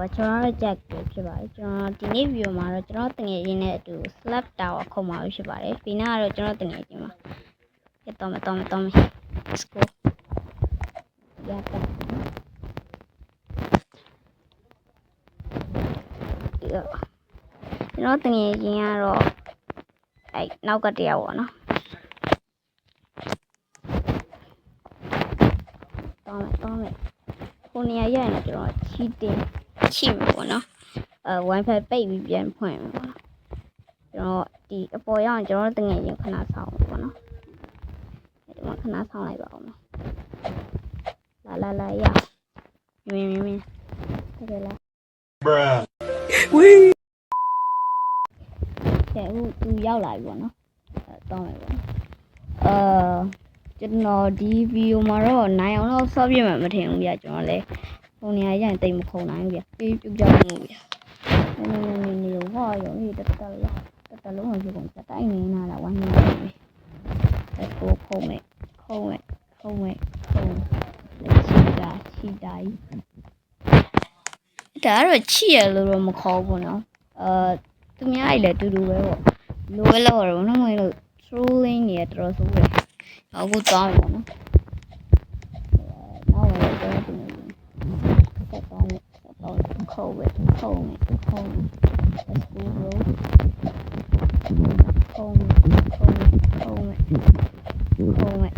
ပါကျွန်တော်တို့ jack ကိုဖြစ်ပါတယ်ကျွန်တော်ဒီနေ့ video မှာတော့ကျွန်တော်တငယ်ချင်းနဲ့အတူ slap tower ခုံမှာဖြစ်ပါတယ်ပြီးနောက်ကတော့ကျွန်တော်တငယ်ချင်းမှာရတော့မတော့မတော့မ let's go ရတော့ဒီတော့ကျွန်တော်တငယ်ချင်းကတော့အဲနောက်ကတယောက်ပေါ့နော်တော့မယ်တော့မယ်ခုနေရာရရင်တော့ကျွန်တော်ချီတင် ချိမှာပေါ့နော်အဲ wifi ပိတ်ပြီးပြန်ဖွင့်မှာပေါ့နော်ကျွန်တော်ဒီအပေါ်ရောက်ရင်ကျွန်တော်တငယ်ချင်းခဏဆောင်ပေါ့နော်ဒီမှာခဏဆောင်လိုက်ပါဦးမယ်လာလာလာရမင်းမင်းမင်းတကယ်လား Bruh. တဲ့အခုသူရောက်လာပြီပေါ့နော်အဲတောင်းမယ်ပေါ့အာကျွန်တော်ဒီဗီဒီယိုမှာတော့နိုင်အောင်တော့ဆော့ပြမှာမထင်ဘူးဗျကျွန်တော်လည်း ပုံနေရာရရင်တိတ်မခုံနိုင်ဘူးဗျပြေးပြုတ်ကြမှုဗျနည်းနည်းနည်းနည်းရောဟာရောဟိတက်တက်လားတက်တက်လုံးကိုကုန်တက်တိုင်းနေနာတာဝိုင်းနေတယ်လက်ကိုခုံမဲ့ခုံမဲ့ခုံမဲ့ခုံလက်ချီတာချီတာကြီးဒါကတော့ချီရလို့တော့မခေါ်ဘူးနော်အာသူများကြီးလည်းတူတူပဲပေါ့လိုပဲလောက်ရတော့နော်မင်းတို့ trolling နေရတော်တော်ဆိုးတယ်အခုတောင်းပါနော်နောက်ဝင်တော့တူနေဆက်တောင်းဆက် တောင်းခေါ်ဝဲခေါ်နေခေါ်နေ let's go bro ခေါ်နေခေါ်နေခေါ်နေခေါ်နေ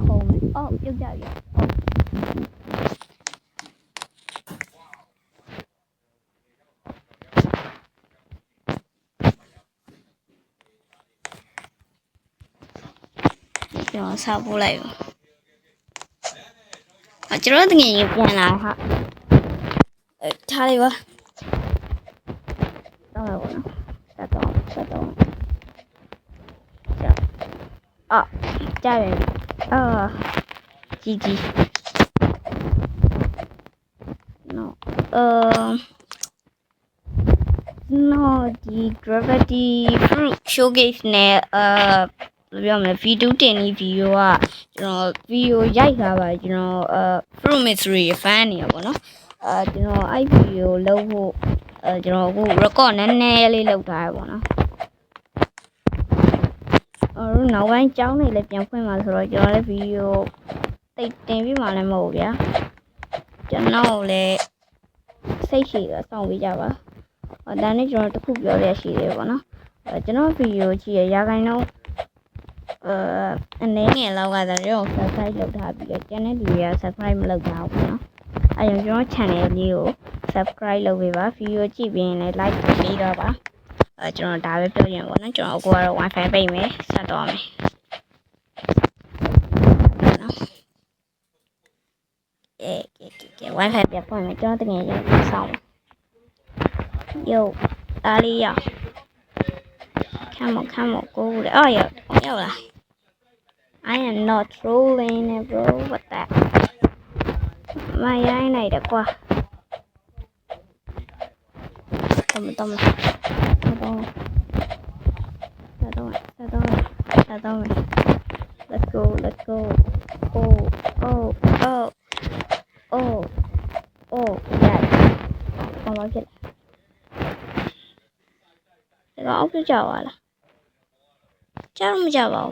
ခေါ်နေအော်ပြုတ်ကြပြီအော်ကျွန်တော်ဆောက်ပို့လိုက်ပါအကျွန်တော်တကယ်ရင်ပြန်လာဟာအဲ ထားလိုက်ပါတော့ပါဘောနော်ဆက်တော့ဆက်တော့ကြာအာကြာပြီအာကြီးကြီး no 呃 no ဒီ gravity fruit showcase နဲ့အာဘယ်လိုပြောမလဲ video တင်ဒီ video ကကျွန်တော် video ရိုက်ထားပါတယ်ကျွန်တော်အာ fruit mystery fan နေရပါတော့ အာကျွန်တော်အဲ့ video လုပ်ဖို့အဲကျွန်တော်အခု record နည်းနည်းလေးလုပ်ထားရပါတော့အော်နောက်ပိုင်းကြောင်းနေလည်းပြန်ဖွင့်မှာဆိုတော့ကျွန်တော်လည်း video တိတ်တင်ပြီးမှလည်းမဟုတ်ဘူးဗျာကျွန်တော်လည်းစိတ်ရှိတော့စောင့်ပေးကြပါအော်ဒါနဲ့ကျွန်တော်တခုပြောရရှိသေးတယ်ပေါ့နော်အဲကျွန်တော် video ကြည့်ရရာခိုင်နှုန်းအဲအနေငယ်လောက်ကတည်းက subscribe လုပ်ထားပြီးတော့ကျန်တဲ့လူတွေက subscribe မလုပ်ကြဘူးပေါ့နော် အဲကြောင့်ကျွန်တော် channel လေးကို subscribe လုပ်ပေးပါ video ကြည့်ပြီးရင်လည်း like ပေးတော့ပါအဲကျွန်တော်ဒါပဲပြောရင်ပေါ့နော်ကျွန်တော်အခုကတော့ wifi ပိတ်မယ်ဆက်တော့မယ်နော်အဲကဲကဲကဲ wifi ပြတ်ဖွင့်မယ်ကျွန်တော်တကယ်ရင်ဆောင်းယုတ်အားလေးရခံမခံမကိုးလေအော်ရောက်ရောက်လာ I am not trolling it bro what that မရိုင်းလိုက်တယ်ကွာတမတမဆက်တော့ဆက်တော့ဆက်တော့ဆက်တော့ let's go let's go oh oh oh oh oh yes ဘာလို့ဖြစ်လဲဒါအောက်ပြကြပါလားကြားမကြပါ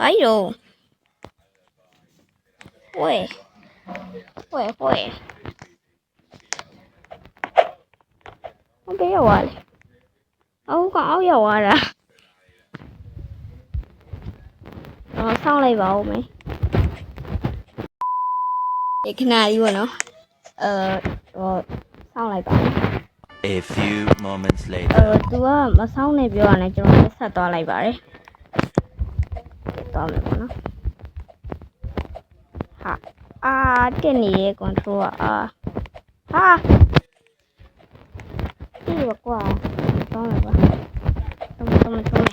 ဘာကြီးတော့ဝဲဝဲဝဲဟိုတဲ့ရောက်သွားလေအောက်ကအောက်ရောက်သွားတာအော်ဆောင်းလိုက်ပါဦးမယ်ဒီခဏလေးပေါ့နော်အဲဟိုဆောင်းလိုက်ပါ A few moments later အဲသူကမဆောင်းနဲ့ပြောရနဲ့ကျွန်တော်ဆက်သွားလိုက်ပါတယ် သွားမယ်ပေါ့နော်ဟာအာတက်နေရဲ့ control ကအာဟာဒီဘကွာသွားမယ်ပါတော့တော့တော့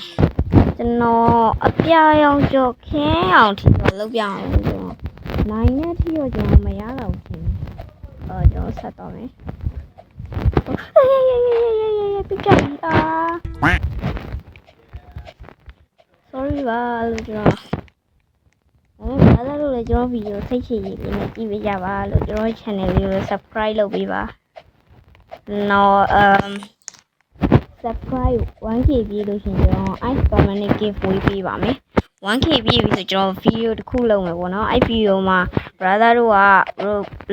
ကျွန်တော်အပြာရောင်ကြော်ခင်းအောင်ထီတော့လုပ်ပြအောင်ကျွန်တော်နိုင်နဲ့ထီတော့ကျွန်တော်မရတော့ဘူးခင်အဲကျွန်တော်ဆက်သွားမယ်ပြကြပြီအာ sorry ပါလို့ကျွန်တော်အဲဘာသာလို့လဲလည်းကျွန်တော်ဗီဒီယိုစိတ်ချရည်လေးနဲ့ကြည့်ပေးကြပါလို့ကျွန်တော် channel လေးကို subscribe လုပ်ပေးပါနော်အမ် subscribe 1k ပြည့်လို့ရှရင်ကျွန်တော် ice permanent giveaway ပေးပါမယ် 1k ပြည့်ပြီဆိုကျွန်တော်ဗီဒီယိုတစ်ခုလုပ်မယ်ပေါ့နော်အဲ့ဗီဒီယိုမှာ brother တို့ကဘယ်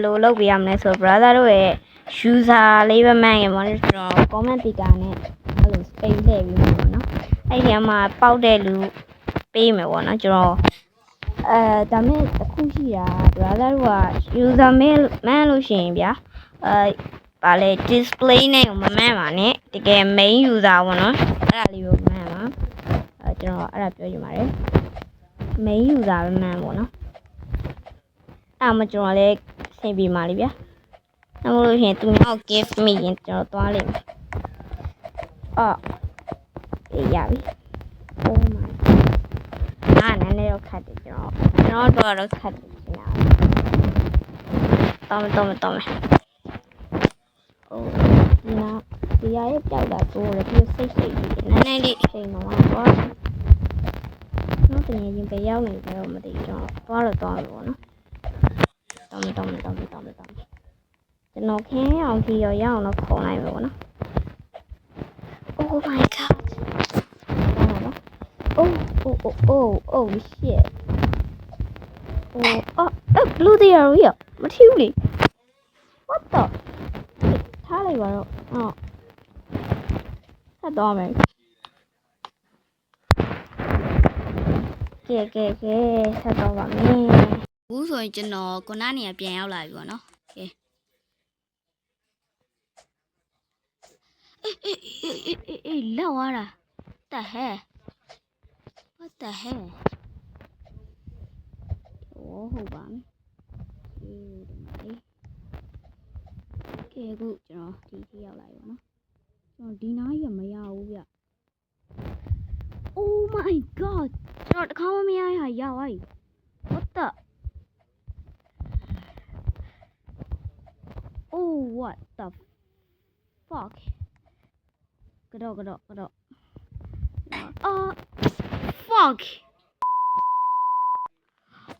လိုလုပ်ပေးရမလဲဆိုတော့ brother တို့ရဲ့ user လေးပဲမှန်ရပါတော့ကျွန်တော် comment တိတာနဲ့အဲ့လို space ထည့်ပြီးမှာပေါ့နော် အဲ့ဒီမှာပေါက်တဲ့လူပေးမယ်ပေါ့နော်ကျွန်တော်အဲဒါမဲ့တစ်ခုရှိတာ brother တို့က user မဲမှန်လို့ရှိရင်ဗျာအဲပါလေ display နဲ့ကိုမမှန်ပါနဲ့တကယ် main user ပေါ့နော်အဲ့ဒါလေးကိုမှန်ပါအဲကျွန်တော်အဲ့ဒါပြောချင်ပါတယ် main user ပဲမှန်ပေါ့နော်အဲ့ဒါမှကျွန်တော်လည်းဆင်ပြေပါလိမ့်ဗျာအဲ့မလို့ရှိရင်သူများကို give me ရင်ကျွန်တော်သွားလိမ့်မယ်အော် အေးရပြီ oh my အာနည်းနည်းတော့ခတ်တယ်ကျွန်တော်ကျွန်တော်တော့တော့ခတ်တယ်ရှင်လားတော်မယ်တော်မယ်တော်မယ်အိုးဒီနာဒီရရဲ့ကြောက်တာတိုးတယ်ပြီးစိတ်စိတ်ကြီးနည်းနည်းလေးချိန်မှာတော့နော်တကယ်ရင်ပဲရောက်နေတယ်တော့မသိဘူးကျွန်တော်သွားတော့သွားမယ်ပေါ့နော်တော်မယ်တော်မယ်တော်မယ်တော်မယ်တော်မယ်ကျွန်တော်ခင်းအောင်ကြည့်ရရအောင်တော့ခေါ်နိုင်မယ်ပေါ့နော် Oh my god ဟုတ်ပါနော် Oh, oh, oh, oh, oh, shit. Oh, oh, oh, blue there are here. မထီဘူးလေ What the? ထားလိုက်ပါတော့။အော်။ဆက်တော့မယ်။ကဲကဲကဲဆက်တော့ပါမယ်။ဘူးဆိုရင်ကျွန်တော်ခုနနေရပြန်ရောက်လာပြီပေါ့နော်။ကဲ။အေးအေးအေးအေးအေးအေးလောက်သွားတာ။တဟဲ့ What the hell? โอ้ဟုတ်ပါမယ်။ဒီဒီမှာလေ။ကဲအခုကျွန်တော်ဒီထိရောက်လာပြီပေါ့နော်။ကျွန်တော်ဒီနားကြီးကမရဘူးဗျ။ Oh my god ကျွန်တော်တစ်ခါမှမရရရပါဘူး။ What the Oh what the fuck ကတော့ကတော့ကတော့အာ fuck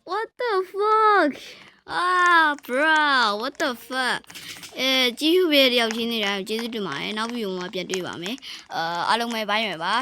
what the fuck ah bro what the fuck အဲကြီးဟုပဲတယောက်ချင်းနေတာကျေးဇူးတင်ပါတယ်နောက်ဗီဒီယိုမှာပြန်တွေ့ပါမယ်အာအားလုံးပဲဘိုင်းရယ်ပါ